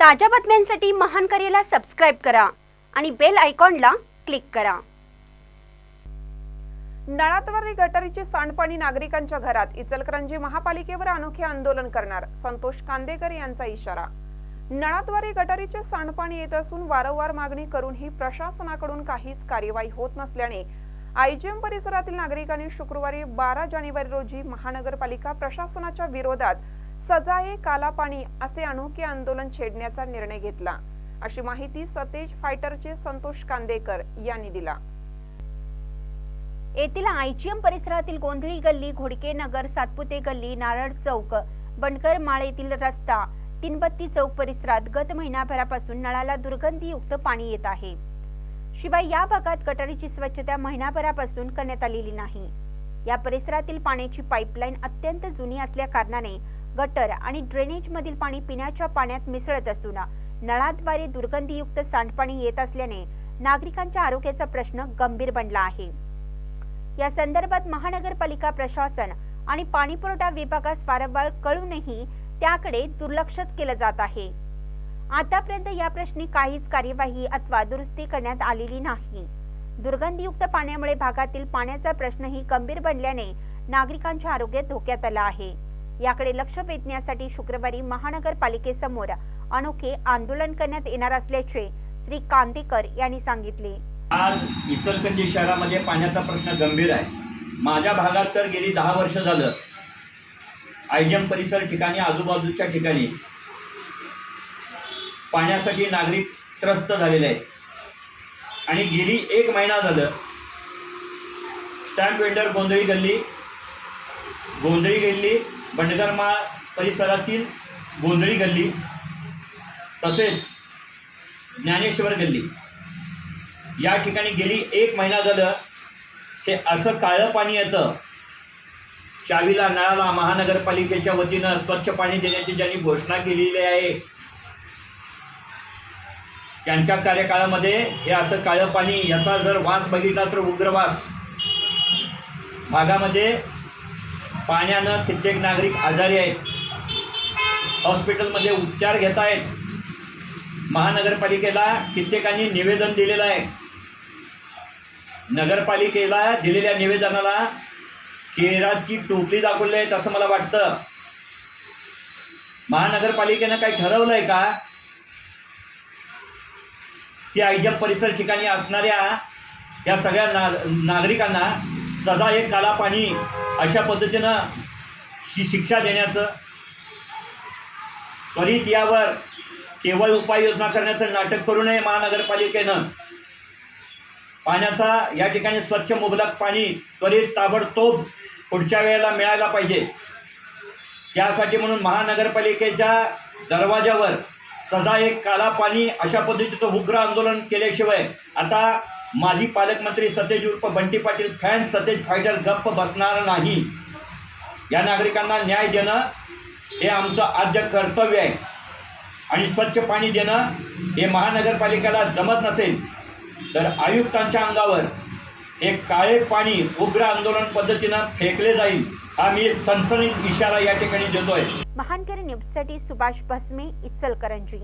ताज्या बातम्यांसाठी महान करेला सबस्क्राईब करा आणि बेल आयकॉनला क्लिक करा. नळाद्वारे गटारीचे सांडपाणी नागरिकांच्या घरात इचलकरंजी महापालिकेवर अनोखे आंदोलन करणार संतोष कांदेकर यांचा इशारा. नळाद्वारे गटारीचे सांडपाणी येत असून वारंवार मागणी करूनही प्रशासनाकडून काहीच कार्यवाही होत नसल्याने आयजीएम परिसरातील नागरिकांनी शुक्रवारी बारा जानेवारी रोजी महानगरपालिका प्रशासनाच्या विरोधात सजाये काला पाणी असे अनोखे आंदोलन छेडण्याचा निर्णय घेतला. अशी माहिती सतेज फायटरचे संतोष कांदेकर यांनी दिला. येथील आयजीएम परिसरातील गोंधळी गल्ली घोडके नगर सातपुते गल्ली नारळ चौक बनकर माळेतील रस्ता तीनबत्ती चौक परिसरात गत महिनाभरापासून नळाला दुर्गंधीयुक्त पाणी येत आहे. शिवाय या भागात गटारीची स्वच्छता महिनाभरापासून करण्यात आलेली नाही. या परिसरातील पाण्याची पाईपलाईन अत्यंत जुनी असल्या कारणाने गटर आणि ड्रेनेज मधील पाणी पिण्याच्या पाण्यात मिसळत असून नळाद्वारे दुर्गंधीयुक्त सांडपाणी येत असल्याने नागरिकांच्या आरोग्याचा प्रश्न गंभीर बनला आहे. या संदर्भात महानगरपालिका प्रशासन आणि पाणीपुरवठा विभागास वारंवार कळूनही त्याकडे दुर्लक्षच केलं जात आहे. आतापर्यंत या प्रश्नी काहीच कार्यवाही अथवा दुरुस्ती करण्यात आलेली नाही. दुर्गंधीयुक्त पाण्यामुळे भागातील पाण्याचा प्रश्नही गंभीर बनल्याने नागरिकांच्या आरोग्य धोक्यात आला आहे. याकडे लक्ष वेधण्यासाठी शुक्रवारी महानगरपालिकेसमोर अनोखे आंदोलन करण्यात येणार असल्याचे श्री कांदेकर यांनी सांगितले. आज इचलकरंजी शहरामध्ये पाण्याचा प्रश्न गंभीर आहे. माझ्या भागात तर गेली दहा वर्ष झालं. आयजम परिसर ठिकाणी आजूबाजूच्या ठिकाणी पाण्यासाठी नागरिक त्रस्त झालेले आहेत. आणि गेली एक महिना झालं स्टॅम्प वेंडर गोंधळी गल्ली गोंधळी गल्ली बंडगरमाळ परिसरातील गोंधळी गल्ली तसेच ज्ञानेश्वर गल्ली. या ठिकाणी गेली एक महिना झालं हे असं काळं पाणी येतं. चावीला नळाला महानगरपालिकेच्या वतीनं स्वच्छ पाणी देण्याची ज्यांनी घोषणा केलेली आहे त्यांच्या कार्यकाळामध्ये हे असं काळं पाणी याचा जर वास बघितला तर उग्रवास. भागामध्ये पाण्यानं कित्येक नागरिक आजारी आहेत. हॉस्पिटलमध्ये उपचार घेत आहेत. महानगरपालिकेला कित्येकांनी निवेदन दिलेलं आहे. नगरपालिकेला दिलेल्या निवेदनाला केराची टोपली दाखवली आहे असं मला वाटतं. महानगरपालिकेनं काही ठरवलं आहे का की आयजप परिसर ठिकाणी असणाऱ्या या सगळ्या ना नागरिकांना सदा एक काला पाणी अशा पद्धतीनं ही शिक्षा देण्याचं त्वरित यावर केवळ उपाययोजना करण्याचं नाटक करू नये महानगरपालिकेनं. पाण्याचा या ठिकाणी स्वच्छ मुबलक पाणी त्वरित ताबडतोब पुढच्या वेळेला मिळायला पाहिजे. त्यासाठी म्हणून महानगरपालिकेच्या दरवाजावर सदा एक काला पाणी अशा पद्धतीचं उग्र आंदोलन केल्याशिवाय आता माजी पालकमंत्री सतेज उर्फ बंटी पाटील फॅन सतेज फायटर गप्प बसणार नाही. या नागरिकांना न्याय देणं हे आमचं आद्य कर्तव्य आहे. आणि स्वच्छ पाणी देणं हे महानगरपालिकेला जमत नसेल तर आयुक्तांच्या अंगावर हे काळे पाणी उग्र आंदोलन पद्धतीनं फेकले जाईल हा मी सनसनीत इशारा या ठिकाणी देतोय. महानकरी न्यूजसाठी सुभाष भस्मे इचलकरंजी.